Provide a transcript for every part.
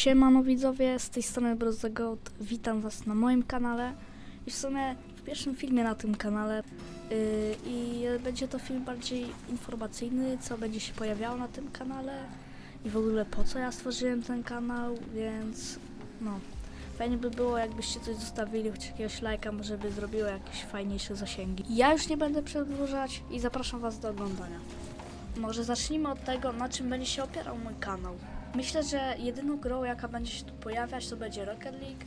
Siemano widzowie, z tej strony the Goat. Witam was na moim kanale i w sumie w pierwszym filmie na tym kanale yy, i będzie to film bardziej informacyjny, co będzie się pojawiało na tym kanale i w ogóle po co ja stworzyłem ten kanał, więc no fajnie by było jakbyście coś zostawili, choć jakiegoś lajka, może by zrobiło jakieś fajniejsze zasięgi. Ja już nie będę przedłużać i zapraszam was do oglądania. Może zacznijmy od tego, na czym będzie się opierał mój kanał. Myślę, że jedyną grą, jaka będzie się tu pojawiać, to będzie Rocket League.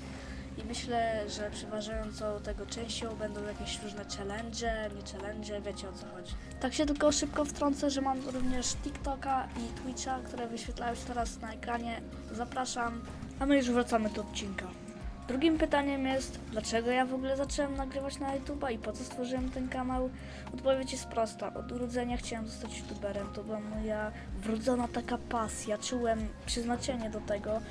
I myślę, że przeważającą tego częścią będą jakieś różne challenge, nie challenge, wiecie o co chodzi. Tak się tylko szybko wtrącę, że mam również TikToka i Twitcha, które wyświetlają się teraz na ekranie. Zapraszam, a my już wracamy do odcinka. Drugim pytaniem jest, dlaczego ja w ogóle zacząłem nagrywać na YouTube'a i po co stworzyłem ten kanał? Odpowiedź jest prosta. Od urodzenia chciałem zostać YouTuberem. To była moja wrodzona taka pasja. Czułem przeznaczenie do tego.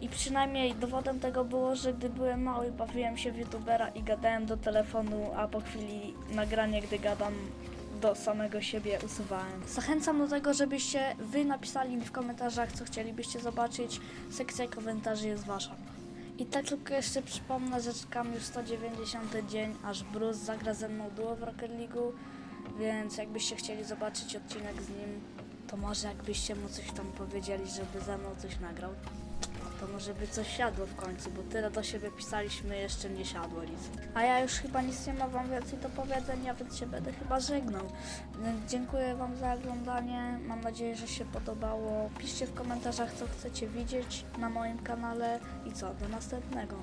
I przynajmniej dowodem tego było, że gdy byłem mały, bawiłem się w YouTubera i gadałem do telefonu, a po chwili nagranie, gdy gadam do samego siebie usuwałem. Zachęcam do tego, żebyście wy napisali mi w komentarzach, co chcielibyście zobaczyć. Sekcja komentarzy jest wasza. I tak tylko jeszcze przypomnę, że czekam już 190 dzień, aż Bruce zagra ze mną duo w Rocket League'u, więc jakbyście chcieli zobaczyć odcinek z nim, to może jakbyście mu coś tam powiedzieli, żeby ze mną coś nagrał, to może by coś siadło w końcu, bo tyle do siebie pisaliśmy, jeszcze nie siadło nic. A ja już chyba nic nie mam wam więcej do powiedzenia, więc się będę chyba żegnał. Dziękuję wam za oglądanie, mam nadzieję, że się podobało. Piszcie w komentarzach, co chcecie widzieć na moim kanale i co, do następnego.